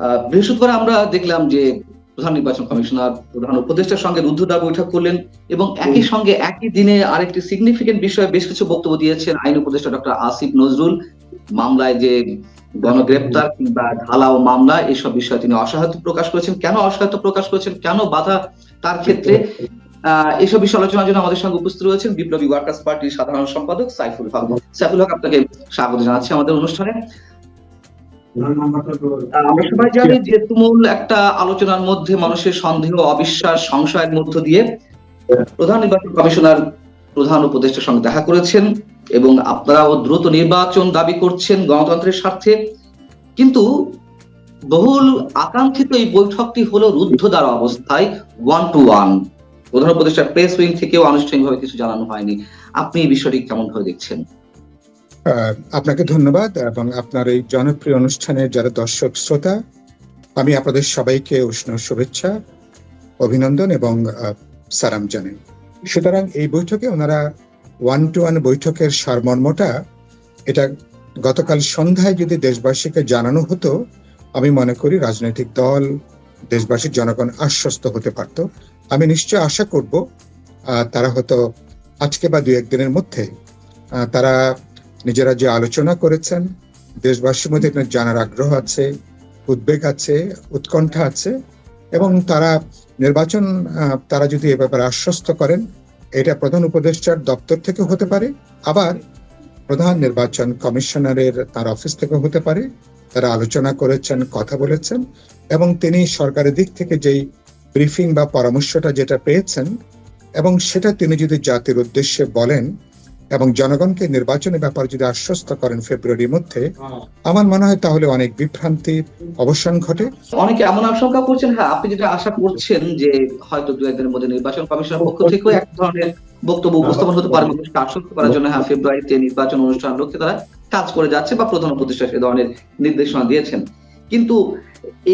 বৃহস্পতিবার আমরা দেখলাম যে প্রধান নির্বাচন কমিশনার প্রধান উপদেষ্টার সঙ্গে রুদ্ধদ্বার বৈঠক করলেন এবং একই সঙ্গে একই দিনে আরেকটি সিগনিফিকেন্ট বিষয়ে বেশ কিছু বক্তব্য দিয়েছেন আইন উপদেষ্টা ডক্টর আসিফ নজরুল। মামলায় যে গণগ্রেপ্তার কিংবা ঢালাও মামলা এসব বিষয়ে তিনি অসহায়ত্ব প্রকাশ করেছেন। কেন অসহায়ত্ব প্রকাশ করেছেন? কেন বাধা তার ক্ষেত্রে? আহ এসব বিষয়ে আলোচনার জন্য আমাদের সঙ্গে উপস্থিত রয়েছেন বিপ্লবী ওয়ার্কার্স পার্টির সাধারণ সম্পাদক সাইফুল হক। সাইফুল হক আপনাকে স্বাগত জানাচ্ছি আমাদের অনুষ্ঠানে। আমরা সবাই জানি যে তুমুল একটা আলোচনার মধ্যে মানুষের সন্দেহ অবিশ্বাস সংশয়ের মধ্য দিয়ে প্রধান নির্বাচন কমিশনার প্রধান উপদেষ্টার সঙ্গে দেখা করেছেন এবং আপনারাও দ্রুত নির্বাচন দাবি করছেন গণতন্ত্রের স্বার্থে। কিন্তু বহুল আকাঙ্ক্ষিত এই বৈঠকটি হলো রুদ্ধদ্বার অবস্থায় ওয়ান টু ওয়ান প্রধান উপদেষ্টার প্রেস উইং থেকেও আনুষ্ঠানিকভাবে কিছু জানানো হয়নি। আপনি এই বিষয়টি কেমন ভাবে দেখছেন? আপনাকে ধন্যবাদ এবং আপনার এই জনপ্রিয় অনুষ্ঠানের যারা দর্শক শ্রোতা, আমি আপনাদের সবাইকে উষ্ণ শুভেচ্ছা, অভিনন্দন এবং সালাম জানাই। সুতরাং এই বৈঠকে ওনারা ওয়ান টু ওয়ান বৈঠকের সারমর্মটা, এটা গতকাল সন্ধ্যায় যদি দেশবাসীকে জানানো হতো, আমি মনে করি রাজনৈতিক দল দেশবাসীর জনগণ আশ্বস্ত হতে পারত। আমি নিশ্চয় আশা করব তারা হয়তো আজকে বা দু একদিনের মধ্যে তারা নিজেরা যে আলোচনা করেছেন, দেশবাসীর মধ্যে জানার আগ্রহ আছে, উদ্বেগ আছে, উৎকণ্ঠা আছে, এবং তারা নির্বাচন তারা যদি এ ব্যাপারে আশ্বস্ত করেন, এটা প্রধান উপদেষ্টার দপ্তর থেকে হতে পারে, আবার প্রধান নির্বাচন কমিশনারের তার অফিস থেকে হতে পারে, তারা আলোচনা করেছেন, কথা বলেছেন, এবং তিনি সরকারের দিক থেকে যেই ব্রিফিং বা পরামর্শটা যেটা পেয়েছেন, এবং সেটা তিনি যদি জাতির উদ্দেশ্যে বলেন এবং জনগণকে নির্বাচনের ব্যাপারে যদি আশ্বস্ত করেন ফেব্রুয়ারির মধ্যে আমার মনে হয় তাহলে অনেক বিভ্রান্তির অবসান ঘটে। অনেকে এমন আশঙ্কা করছেন হ্যাঁ আপনি যেটা আশা করছেন যে হয়তো দু একদিনের মধ্যে নির্বাচন কমিশনের পক্ষ থেকেও এক ধরনের বক্তব্য উপস্থাপন হতে পারে আশ্বস্ত করার জন্য হ্যাঁ ফেব্রুয়ারিতে নির্বাচন অনুষ্ঠান লক্ষ্যে তারা কাজ করে যাচ্ছে বা প্রধান উপদেষ্টা সে ধরনের নির্দেশনা দিয়েছেন। কিন্তু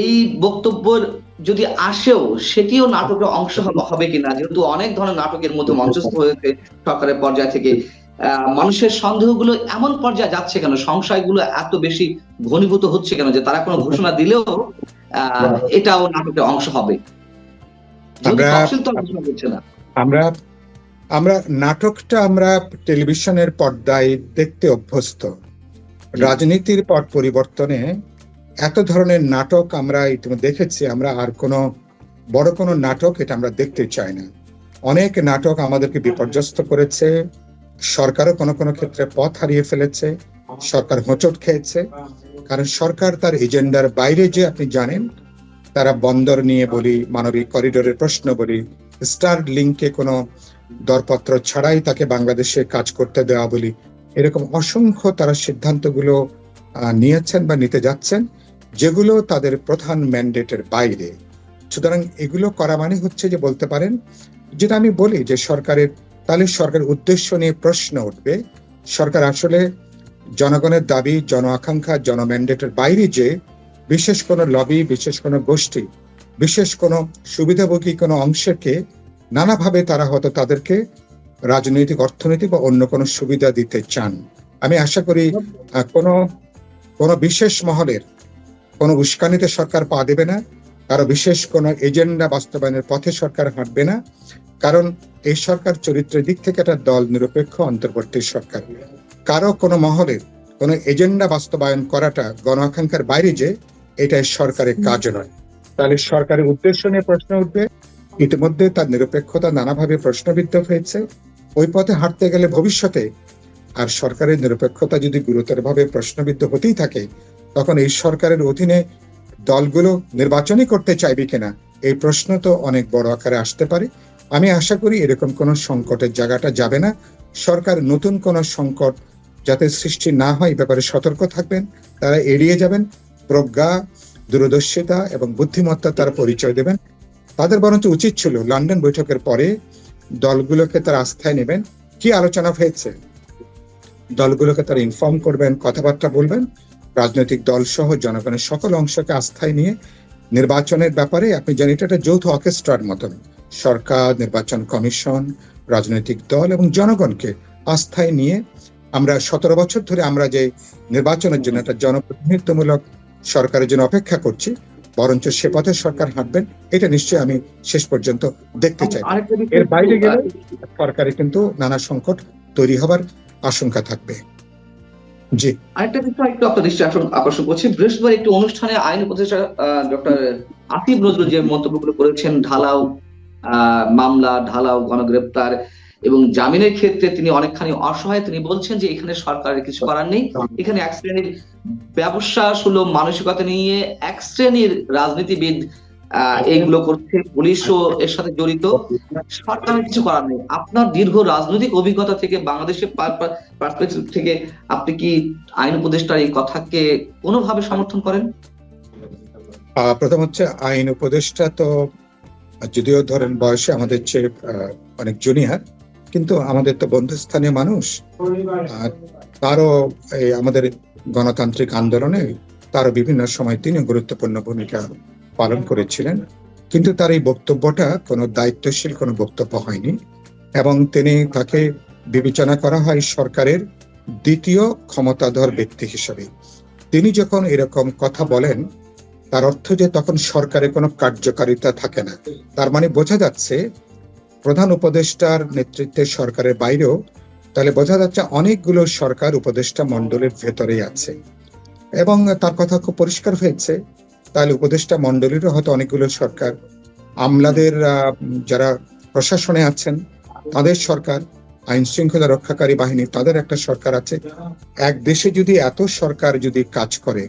এই বক্তব্যের যদি আসেও সেটিও নাটকের অংশ হবে- কিনা যেহেতু অনেক ধরনের নাটকের মধ্যে মঞ্চস্থ হয়েছে সরকারের পর্যায় থেকে মানুষের সন্দেহগুলো এমন পর্যায়ে যাচ্ছে কেন? সংশয়গুলো এত বেশি ঘনীভূত হচ্ছে কেন যে তারা কোনো ঘোষণা দিলেও এটাও নাটকের অংশ হবে? আমরা আমরা নাটকটা আমরা টেলিভিশনের পর্দায় দেখতে অভ্যস্ত। রাজনীতির পট পরিবর্তনে এত ধরনের নাটক আমরা ইতিমধ্যে দেখেছি আমরা আর কোনো বড় কোনো নাটক এটা আমরা দেখতে চাই না। অনেক নাটক আমাদেরকে বিপর্যস্ত করেছে সরকারও কোনো কোনো ক্ষেত্রে পথ হারিয়ে ফেলেছে, সরকার হোঁচট খেয়েছে। কারণ সরকার তার এজেন্ডার বাইরে যে আপনি জানেন, তারা বন্দর নিয়ে বলি, মানবিক করিডোরের প্রশ্ন বলি স্টার লিঙ্কে কোনো দরপত্র ছাড়াই তাকে বাংলাদেশে কাজ করতে দেওয়া বলি, এরকম অসংখ্য তারা সিদ্ধান্তগুলো নিয়েছেন বা নিতে যাচ্ছেন, যেগুলো তাদের প্রধান ম্যান্ডেটের বাইরে। সুতরাং এগুলো করা মানে হচ্ছে যে বলতে পারেন, যেটা আমি বলি যে সরকারের তাহলে সরকার উদ্দেশ্য নিয়ে প্রশ্ন উঠবে, সরকার আসলে জনগণের দাবি, জন আকাঙ্ক্ষা, জন ম্যান্ডেটের বাইরে যে বিশেষ কোনো লবি, বিশেষ কোনো গোষ্ঠী, বিশেষ কোনো সুবিধাভোগী কোনো অংশকে নানাভাবে তারা হয়তো তাদেরকে রাজনৈতিক, অর্থনৈতিক বা অন্য কোনো সুবিধা দিতে চান। আমি আশা করি কোনো কোনো বিশেষ মহলের কোনো উস্কানিতে সরকার পা দেবে না। কারও বিশেষ কোনো এজেন্ডা বাস্তবায়নের পথে সরকার হাঁটবে না, কারণ এই সরকার চরিত্রের দিক থেকে একটা দল নিরপেক্ষ অন্তর্বর্তী সরকার। কারও কোনো মহলের কোনো এজেন্ডা বাস্তবায়ন করাটা গণ আকাঙ্ক্ষার বাইরে যে এটা সরকারের কাজ নয়। তাহলে সরকারের উদ্দেশ্য নিয়ে প্রশ্ন উঠবে। ইতিমধ্যে তার নিরপেক্ষতা নানাভাবে প্রশ্নবিদ্ধ হয়েছে। ওই পথে হাঁটতে গেলে ভবিষ্যতে আর সরকারের নিরপেক্ষতা যদি গুরুতরভাবে প্রশ্নবিদ্ধ হতেই থাকে, তখন এই সরকারের অধীনে দলগুলো নির্বাচনই করতে চাইবে কিনা, এই প্রশ্ন তো অনেক বড় আকারে আসতে পারে। আমি আশা করি এরকম কোনো সংকটের জায়গাটা যাবে না। সরকার নতুন কোনো সংকট যাতে সৃষ্টি না হয় ব্যাপারে সতর্ক থাকবেন, তারা এড়িয়ে যাবেন, প্রজ্ঞা, দূরদর্শিতা এবং বুদ্ধিমত্তা তারা পরিচয় দেবেন। তাদের বরঞ্চ উচিত ছিল লন্ডন বৈঠকের পরে দলগুলোকে তার আস্থায় নেবেন। কি আলোচনা হয়েছে? দলগুলোকে তারা ইনফর্ম করবেন, কথাবার্তা বলবেন। রাজনৈতিক দল সহ জনগণের সকল অংশকে আস্থায় নিয়ে নির্বাচনের ব্যাপারে আপনি জানেন এটা একটা যৌথ অর্কেস্ট্রার মতন। সরকার নির্বাচন কমিশন রাজনৈতিক দল এবং জনগণকে আস্থায় নিয়ে আমরা সতেরো বছর ধরে আমরা যে নির্বাচনের জন্য একটা জনপ্রতিনিধিত্বমূলক সরকারের জন্য অপেক্ষা করছি বরঞ্চ সে পথে সরকার হাঁটবেন এটা নিশ্চয়ই আমি শেষ পর্যন্ত দেখতে চাই। এর বাইরে গেলে সরকারে কিন্তু নানা সংকট তৈরি হবার আশঙ্কা থাকবে। জি। আরেকটা বিষয় একটু আপনার দৃষ্টি আকর্ষণ- করছি। বৃহস্পতিবার একটি অনুষ্ঠানে আইন উপদেষ্টা ডক্টর আসিফ নজরুল যে মন্তব্যগুলো করেছেন, ঢালাও মামলা, ঢালাও গণগ্রেপ্তার এবং জামিনের ক্ষেত্রে তিনি অনেকখানি অসহায়। তিনি বলছেন যে এখানে সরকারের কিছু করার নেই। এখানে এক শ্রেণির ব্যবসা সুলভ মানসিকতা নিয়ে এক শ্রেণির রাজনীতিবিদ এইগুলো করছে পুলিশও এর সাথে জড়িত। সরকারের কিছু করার নেই। আপনার দীর্ঘ রাজনৈতিক অভিজ্ঞতা থেকে বাংলাদেশের পার্সপেক্টিভ থেকে আপনি কি আইন উপদেষ্টার এই কথাকে কোনোভাবে সমর্থন করেন? প্রথম হচ্ছে আইন উপদেষ্টা তো যদিও ধরেন বয়সে আমাদের চেয়ে অনেক জুনিয়র কিন্তু আমাদের তো বন্ধুস্থানীয় মানুষ। তারও এই আমাদের গণতান্ত্রিক আন্দোলনে তারও বিভিন্ন সময় তিনি গুরুত্বপূর্ণ ভূমিকা পালন করেছিলেন, কিন্তু তার এই বক্তব্যটা কোনো দায়িত্বশীল কোনো বক্তব্য হয়নি এবং তিনি তাকে বিবেচনা করা হয় সরকারের দ্বিতীয় ক্ষমতাধর ব্যক্তি হিসেবে। তিনি যখন এরকম কথা বলেন, তার অর্থ যে তখন সরকারের কোনো কার্যকারিতা থাকে না। তার মানে বোঝা যাচ্ছে প্রধান উপদেষ্টার নেতৃত্বে সরকারের বাইরেও তাহলে বোঝা যাচ্ছে অনেকগুলো সরকার উপদেষ্টা মণ্ডলের ভেতরেই আছে। এবং তার কথা খুব পরিষ্কার হয়েছে তাহলে উপদেষ্টা মণ্ডলীরও হয়তো অনেকগুলো সরকার। আমলাদের যারা প্রশাসনে আছেন, তাদের সরকার আইন শৃঙ্খলা রক্ষাকারী বাহিনী, তাদের একটা সরকার আছে। এক দেশে যদি এত সরকার যদি কাজ করে,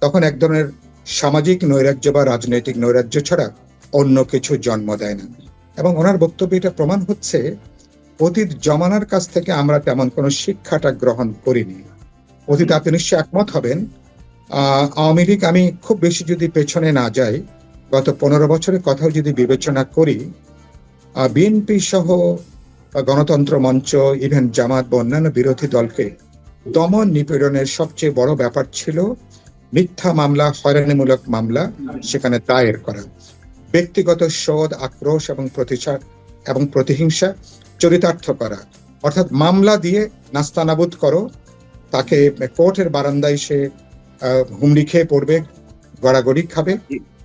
তখন এক ধরনের সামাজিক নৈরাজ্য বা রাজনৈতিক নৈরাজ্য ছাড়া অন্য কিছু জন্ম দেয় না। এবং ওনার বক্তব্যে এটা প্রমাণ হচ্ছে, অতীত জমানার কাছ থেকে আমরা তেমন কোনো শিক্ষাটা গ্রহণ করিনি। অতীত আপনি নিশ্চয়ই একমত হবেন আওয়ামী লীগ, আমি খুব বেশি যদি পেছনে না যাই, গত পনেরো বছরের কথাও যদি বিবেচনা করি বিএনপি সহ গণতন্ত্র মঞ্চ ইভেন জামাত বা অন্যান্য বিরোধী দলকে দমন নিপীড়নের সবচেয়ে বড় ব্যাপার ছিল মিথ্যা মামলা, হয়রানিমূলক মামলা, সেখানে দায়ের করা। ব্যক্তিগত শোধ আক্রোশ এবং প্রতিচার এবং প্রতিহিংসা চরিতার্থ করা। অর্থাৎ মামলা দিয়ে নাস্তানাবুদ করো, তাকে কোর্টের বারান্দায় সে হুমড়ি খেয়ে পড়বে গড়াগড়ি খাবে।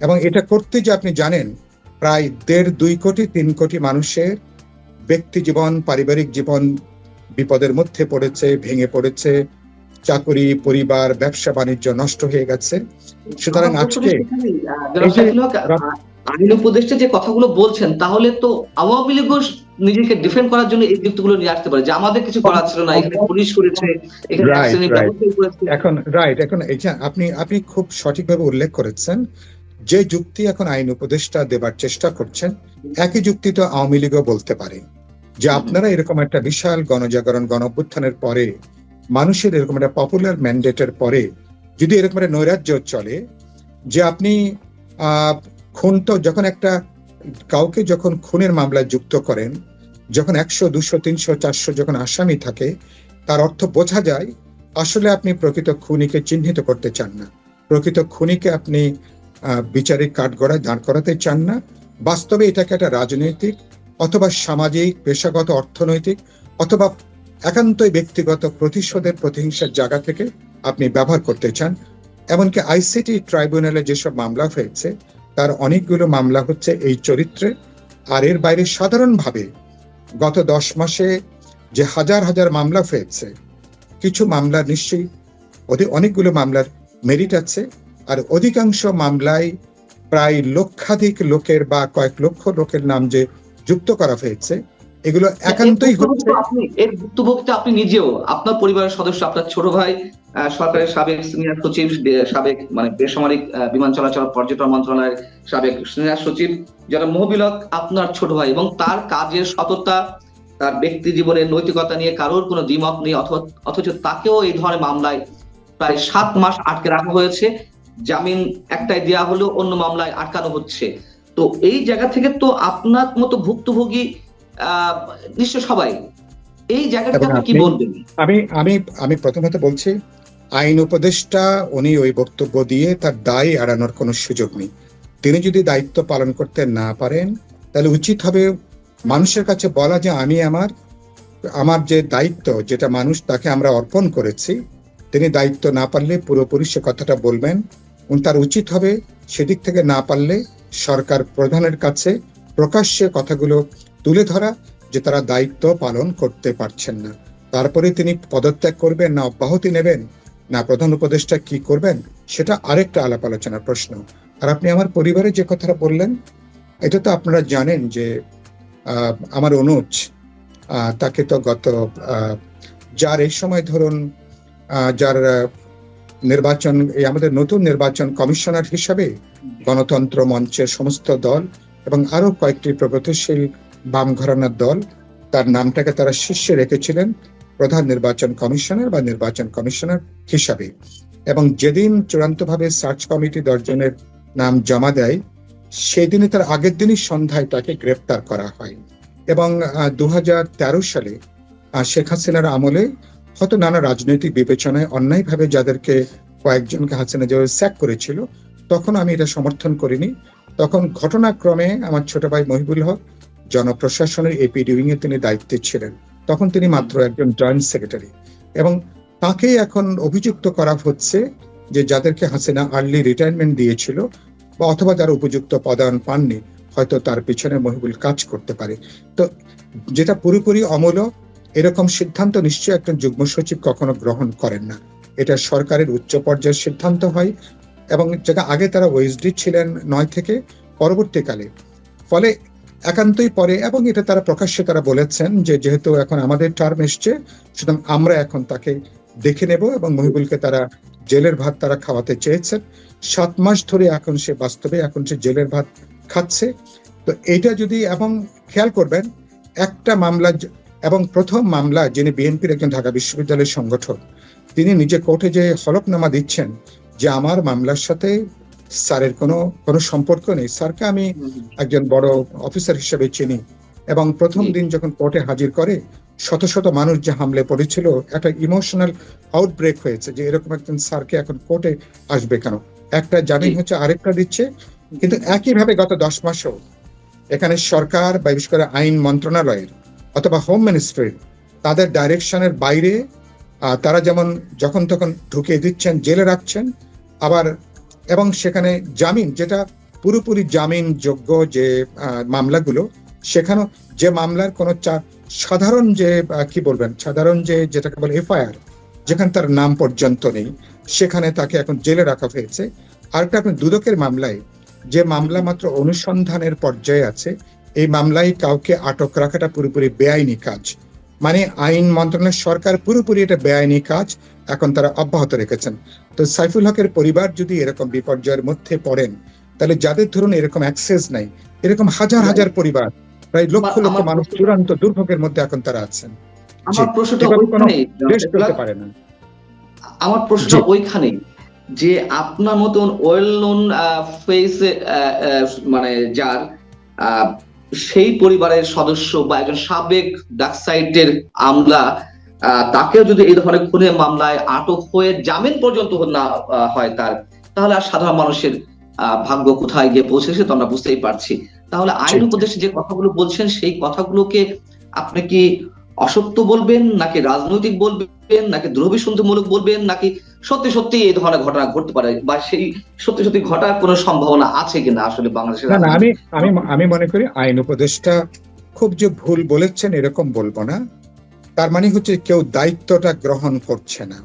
এবং এটা করতে যে আপনি জানেন প্রায় দেড় দুই কোটি তিন কোটি মানুষের ব্যক্তি জীবন পারিবারিক জীবন বিপদের মধ্যে পড়েছে ভেঙে পড়েছে চাকরি পরিবার ব্যবসা বাণিজ্য নষ্ট হয়ে গেছে। সুতরাং আজকে আইন উপদেষ্টা যে কথাগুলো বলছেন তাহলে তো আওয়ামী লীগও নিজেকে ডিফেন্ড করার জন্য এই যুক্তিগুলো নিয়ে আসতে পারে যে আমাদের কিছু করার ছিল না এখানে পুলিশ করেছে এখানে রাইট এখন আপনি আপনি খুব সঠিকভাবে উল্লেখ করেছেন যে যুক্তি এখন আইন উপদেষ্টা দেবার চেষ্টা করছেন একই যুক্তি তো আওয়ামী লীগও বলতে পারে যে আপনারা এরকম একটা বিশাল গণজাগরণ গণ অভ্যুত্থানের পরে মানুষের এরকম একটা পপুলার ম্যান্ডেটের পরে যদি এরকম একটা নৈরাজ্য চলে যে আপনি আহ, খুন তো যখন একটা কাউকে যখন খুনের মামলায় যুক্ত করেন, যখন একশো, দুশো, তিনশো, চারশো যখন আসামি থাকে, তার অর্থ বোঝা যায়, আসলে আপনি প্রকৃত খুনিকে চিহ্নিত করতে চান না। প্রকৃত খুনিকে আপনি বিচারিক কাঠগড়ায় দাঁড় করাতে চান না। বাস্তবে এটাকে একটা রাজনৈতিক অথবা সামাজিক, পেশাগত, অর্থনৈতিক অথবা একান্তই ব্যক্তিগত প্রতিশোধের প্রতিহিংসার জায়গা থেকে আপনি ব্যবহার করতে চান। এমনকি আইসিটি ট্রাইব্যুনালে যেসব মামলা হয়েছে তার অনেকগুলো মামলা হচ্ছে এই চরিত্রে, আর এর বাইরে সাধারণভাবে গত দশ মাসে যে হাজার হাজার মামলা হয়েছে, কিছু মামলা নিশ্চয়ই অধি- অনেকগুলো মামলার মেরিট আছে, আর অধিকাংশ মামলায় প্রায় লক্ষাধিক লোকের বা কয়েক লক্ষ লোকের নাম যে যুক্ত করা হয়েছে এগুলো একান্তই হচ্ছে আপনি এর ভুক্তভোগী আপনি নিজেও আপনার পরিবারের সদস্য আপনার ছোট ভাই সরকারের সাবেক সিনিয়র সচিব সাবেক মানে বেসামরিক বিমান চলাচল পর্যটন মন্ত্রণালয়ের সাবেক সিনিয়র সচিব যারা মহবিলক আপনার ছোট ভাই এবং তার কাজের সততা তার ব্যক্তি জীবনের নৈতিকতা নিয়ে কারোর কোনো দ্বিমত নেই অথচ তাকেও এই ধরনের মামলায় প্রায় সাত মাস আটকে রাখা হয়েছে। জামিন একটাই দেওয়া হলেও অন্য মামলায় আটকানো হচ্ছে। তো এই জায়গা থেকে তো আপনার মতো ভুক্তভোগী নিশ্চয় সবাই। এই জায়গাটাকে এবং আপনি কি বলবেন? আমি আমি আমি প্রথমত বলছি আইন উপদেষ্টা উনি ওই বক্তব্য দিয়ে তার দায় এড়ানোর কোনো সুযোগ নেই। তিনি যদি দায়িত্ব পালন করতে না পারেন তাহলে উচিত হবে মানুষের কাছে বলা যে আমি আমার আমার যে দায়িত্ব যেটা মানুষ তাকে আমরা অর্পণ করেছি তিনি দায়িত্ব না পারলে পুরোপুরি সে কথাটা বলবেন। তার উচিত হবে সেদিক থেকে না পারলে সরকার প্রধানের কাছে প্রকাশ্যে কথাগুলো তুলে ধরা যে তারা দায়িত্ব পালন করতে পারছেন না। তারপরে তিনি পদত্যাগ করবেন না অব্যাহতি নেবেন, না প্রধান উপদেষ্টা কি করবেন, সেটা আরেকটা আলাপ আলোচনার প্রশ্ন। আর আপনি আমার পরিবারে যে কথাটা বললেন, এটা তো আপনারা জানেন যে আমার অনুজ তাকে তো গত যার এই সময় ধরুন যার নির্বাচন, এই আমাদের নতুন নির্বাচন কমিশনার হিসাবে গণতন্ত্র মঞ্চের সমস্ত দল এবং আরও কয়েকটি প্রগতিশীল বাম ঘরানার দল, তার নামটাকে তারা শীর্ষে রেখেছিলেন প্রধান নির্বাচন কমিশনার বা নির্বাচন কমিশনার হিসাবে। এবং যেদিন চূড়ান্তভাবে সার্চ কমিটি দশজনের নাম জমা দেয় সেই দিনে তার আগের দিনই সন্ধ্যায় তাকে গ্রেপ্তার করা হয়। এবং দু হাজার তেরো সালে শেখ হাসিনার আমলে হয়তো নানা রাজনৈতিক বিবেচনায় অন্যায়ভাবে যাদেরকে কয়েকজনকে হাসিনা যেভাবে স্যাক করেছিল, তখন আমি এটা সমর্থন করিনি। তখন ঘটনাক্রমে আমার ছোট ভাই মহিবুল হক জনপ্রশাসনের এপিডি উইং এ তিনি দায়িত্বে ছিলেন। তখন তিনি মাত্র একজন জয়েন্ট সেক্রেটারি। এবং তাকেই এখন অভিযুক্ত করা হচ্ছে যে যাদেরকে হাসিনা আর্লি রিটায়ারমেন্ট দিয়েছিল বা অথবা যারা উপযুক্ত পদায়ন পাননি, হয়তো তার পিছনে মহিবুল কাজ করতে পারে। তো যেটা পুরোপুরি অমূলক এরকম সিদ্ধান্ত নিশ্চয়ই একজন যুগ্ম সচিব কখনো গ্রহণ করেন না। এটা সরকারের উচ্চ পর্যায়ের সিদ্ধান্ত হয় এবং যেটা আগে তারা ওয়েসডি ছিলেন নয় থেকে পরবর্তীকালে। ফলে একান্তই পরে এবং এটা তারা প্রকাশ্যে তারা বলেছেন যে যেহেতু এখন আমাদের টার্ম এসছে, সুতরাং আমরা এখন তাকে দেখে নেব এবং মহিবুলকে তারা জেলের ভাত তারা খাওয়াতে চেয়েছেন। সাত মাস ধরে এখন সে বাস্তবে এখন সে জেলের ভাত খাচ্ছে। তো এটা যদি এবং খেয়াল করবেন, একটা মামলা এবং প্রথম মামলা যিনি বিএনপির একজন ঢাকা বিশ্ববিদ্যালয়ের সংগঠক, তিনি নিজে কোর্টে যে হলফনামা দিচ্ছেন যে আমার মামলার সাথে স্যারের কোনো কোনো সম্পর্ক নেই। স্যারকে আমি একজন বড় অফিসার হিসেবে চিনি এবং প্রথম দিন যখন কোর্টে হাজির করে শত শত মানুষ যে হামলে পড়েছিল একটা ইমোশনাল আউটব্রেক হয়েছে যে এরকম একজন স্যারকে এখন কোর্টে আসবে কেন? একটা জামিন হচ্ছে আরেকটা দিচ্ছে। কিন্তু একইভাবে গত দশ মাসও এখানে সরকার বা বিশেষ করে আইন মন্ত্রণালয়ের অথবা হোম মিনিস্ট্রির তাদের ডাইরেকশনের বাইরে তারা যেমন যখন তখন ঢুকিয়ে দিচ্ছেন জেলে রাখছেন আবার এবং সেখানে জামিন, যেটা পুরোপুরি জামিন যোগ্য যে মামলাগুলো সেখানেও যে মামলার কোনো সাধারণ যে কি বলবেন, সাধারণ যে, যেটাকে বলে এফআইআর, যেখানে তার নাম পর্যন্ত নেই, সেখানে তাকে এখন জেলে রাখা হয়েছে। আরেকটা আপনি দুদকের মামলায়, যে মামলা মাত্র অনুসন্ধানের পর্যায়ে আছে, এই মামলায় কাউকে আটক রাখাটা পুরোপুরি বেআইনি কাজ। মানে আইন মন্ত্রণালয় সরকার পুরোপুরি এটা বেআইনি কাজ এখন তারা অব্যাহত রেখেছেন। তো সাইফুল হকের পরিবার যদি এরকম বিপর্যয়ের মধ্যে পড়েন তাহলে যাদের ধরুন এরকম অ্যাক্সেস নাই এরকম হাজার হাজার পরিবার প্রায় লক্ষ লক্ষ মানুষ চূড়ান্ত দুর্ভোগের মধ্যে এখন তারা আছেন। আমার প্রশ্নটা এভাবে ওইখানেই। পারে না। আমার প্রশ্নটা ওইখানেই যে আপনার মতন ওয়েল নোন ফেস মানে যার সেই পরিবারের সদস্য বা একজন সাবেক ডাকসাইটের আমলা তাকেও যদি এই ধরনের খুনের মামলায় আটক হয়ে জামিন পর্যন্ত না হয় তার তাহলে আর সাধারণ মানুষের আহ, ভাগ্য কোথায় গিয়ে পৌঁছেছে তো আমরা বুঝতেই পারছি তাহলে আইন। উপদেশে যে কথাগুলো বলছেন সেই কথাগুলোকে আপনি কি অসত্য বলবেন নাকি রাজনৈতিক বলবেন নাকি দ্রবিসন্ধিমূলক বলবেন নাকি সত্যি সত্যি এই ধরনের ঘটনা ঘটতে পারে বা সেই সত্যি সত্যি ঘটার কোনো সম্ভাবনা আছে কিনা আসলে বাংলাদেশের না আমি আমি আমি মনে করি আইন উপদেষ্টা খুব যে ভুল বলেছেন এরকম বলব না। তার মানে হচ্ছে কেউ দায়িত্বটা গ্রহণ করছে না।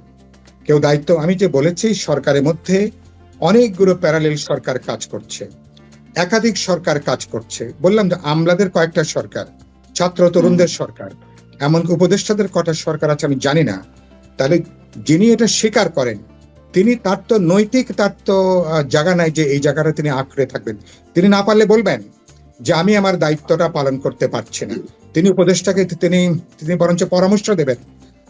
কেউ দায়িত্ব আমি যে বলেছি সরকারের মধ্যে অনেকগুলো প্যারালেল সরকার কাজ করছে। একাধিক সরকার কাজ করছে। বললাম যে আমলাদের কয়েকটা সরকার ছাত্র তরুণদের সরকার এমনকি উপদেষ্টাদের কটা সরকার আছে আমি জানি না। তাহলে যিনি এটা স্বীকার করেন, তিনি তার তো নৈতিক, তার তো জায়গা নাই যে এই জায়গাটা তিনি আঁকড়ে থাকবেন। তিনি না পারলে বলবেন যে আমি আমার দায়িত্বটা পালন করতে পারছি না। তিনি উপদেষ্টাকে তিনি তিনি বরঞ্চ পরামর্শ দেবেন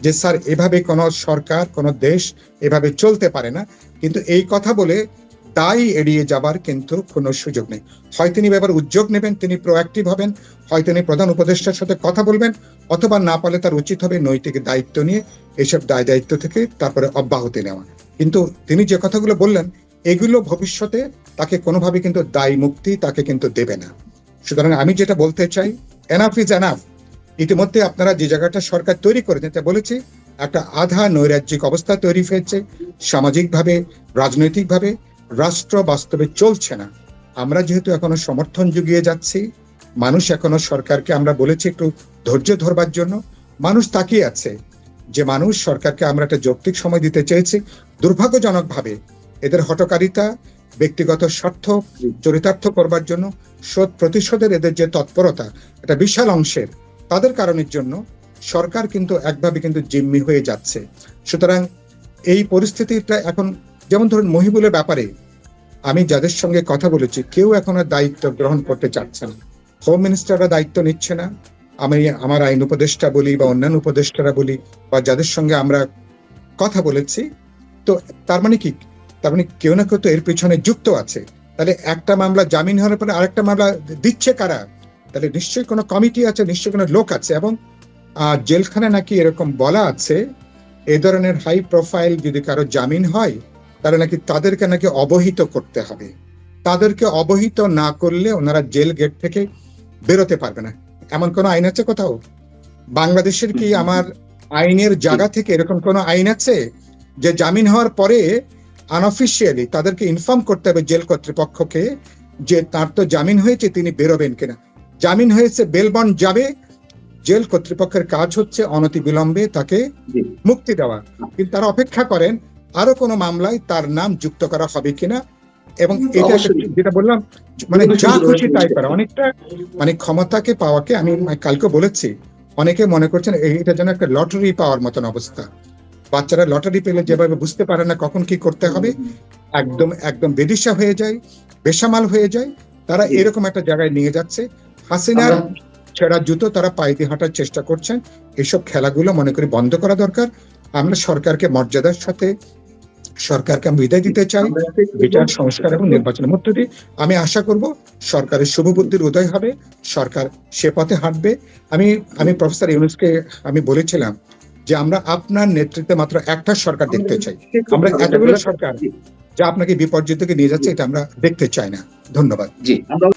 যে, স্যার, এভাবে কোনো সরকার, কোনো দেশ এভাবে চলতে পারে না। কিন্তু এই কথা বলে দায় এড়িয়ে যাবার কিন্তু কোনো সুযোগ নেই। হয় তিনি ব্যাপার উদ্যোগ নেবেন, তিনি প্রোয়াক্টিভ হবেন, হয় তিনি প্রধান উপদেষ্টার সাথে কথা বলবেন, অথবা না পারলে তার উচিত হবে নৈতিক দায়িত্ব নিয়ে এসব দায় দায়িত্ব থেকে তারপরে অব্যাহতি নেওয়া। কিন্তু তিনি যে কথাগুলো বললেন, এগুলো ভবিষ্যতে তাকে কোনোভাবে কিন্তু দায় মুক্তি তাকে কিন্তু দেবে না। সুতরাং আমি যেটা বলতে চাই এনাফ ইজ এনাফ ইতিমধ্যে আপনারা যে জায়গাটা সরকার তৈরি করেছেন তা বলেছি, একটা আধা নৈরাজ্যিক অবস্থা তৈরি হয়েছে, সামাজিকভাবে, রাজনৈতিকভাবে রাষ্ট্র বাস্তবে চলছে না। আমরা যেহেতু এখনও সমর্থন জুগিয়ে যাচ্ছি, মানুষ এখনও সরকারকে আমরা বলেছি একটু ধৈর্য ধরবার জন্য, মানুষ তাকিয়ে আছে যে মানুষ সরকারকে আমরা একটা যৌক্তিক সময় দিতে চেয়েছি দুর্ভাগ্যজনকভাবে। এদের হটকারিতা, ব্যক্তিগত স্বার্থ চরিতার্থ করবার জন্য, শোধ প্রতিশোধের এদের যে তৎপরতা, এটা বিশাল অংশের। তাদের কারণের জন্য সরকার কিন্তু একভাবে কিন্তু জিম্মি হয়ে যাচ্ছে। সুতরাং এই পরিস্থিতিটা এখন যেমন ধরুন মহিবুলের ব্যাপারে আমি যাদের সঙ্গে কথা বলেছি, কেউ এখন আর দায়িত্ব গ্রহণ করতে চাচ্ছে না। হোম মিনিস্টাররা দায়িত্ব নিচ্ছে না। আমি আমার আইন উপদেষ্টা বলি বা অন্যান্য উপদেষ্টারা বলি বা যাদের সঙ্গে আমরা কথা বলেছি, তো তার মানে কি? তার মানে কেউ না কেউ তো এর পিছনে যুক্ত আছে। তাহলে একটা মামলা জামিন হওয়ার পরে আরেকটা মামলা দিচ্ছে কারা? তাহলে নিশ্চয়ই কোনো কমিটি আছে, নিশ্চয়ই কোনো লোক আছে এবং জেলখানে নাকি এরকম বলা আছে, এ ধরনের হাই প্রোফাইল যদি কারও জামিন হয় তাহলে নাকি তাদেরকে নাকি অবহিত করতে হবে। তাদেরকে অবহিত না করলে ওনারা জেল গেট থেকে বেরোতে পারবে না। এমন কোনো আইন আছে কোথাও? বাংলাদেশের কি আমার আইনের জায়গা থেকে এরকম কোনো আইন আছে যে জামিন হওয়ার পরে আনঅফিসিয়ালি তাদেরকে ইনফর্ম করতে হবে জেল কর্তৃপক্ষকে যে তার তো জামিন হয়েছে তিনি বেরোবেন কিনা? জামিন হয়েছে বেলবন্ড যাবে জেল কর্তৃপক্ষের কাজ হচ্ছে অনতি বিলম্বে তাকে মুক্তি দেওয়া। কিন্তু তারা অপেক্ষা করেন আরও কোনো মামলায় তার নাম যুক্ত করা হবে কিনা? এবং এটা যেটা বললাম মানে যা খুশি তাই করা। অনেকটা মানে ক্ষমতাকে পাওয়াকে আমি কালকে বলেছি অনেকে মনে করছেন এটা যেন একটা লটারি পাওয়ার মতন অবস্থা। বাচ্চারা লটারি পেলে যেভাবে বুঝতে পারে না কখন কি করতে হবে একদম একদম বেদিশা হয়ে যায় বেসামাল হয়ে যায়। তারা এরকম একটা জায়গায় নিয়ে যাচ্ছে। হাসিনার ছেঁড়া জুতো তারা পায়ে দিয়ে হাঁটার চেষ্টা করছেন। এসব খেলাগুলো মনে করি বন্ধ করা দরকার। আমরা সরকারকে মর্যাদার সাথে সরকারকে আমি বিদায় দিতে চাই। বিচার সংস্কার এবং নির্বাচনের মধ্য দিয়ে আমি আশা করব সরকারের শুভবুদ্ধির উদয় হবে সরকার সে পথে হাঁটবে। আমি আমি প্রফেসর ইউনুসকে আমি বলেছিলাম যে আমরা আপনার নেতৃত্বে মাত্র একটা সরকার দেখতে চাই। আমরা এতগুলো সরকার যা আপনাকে বিপর্যয় থেকে নিয়ে যাচ্ছে এটা আমরা দেখতে চাই না। ধন্যবাদ। জি আমরা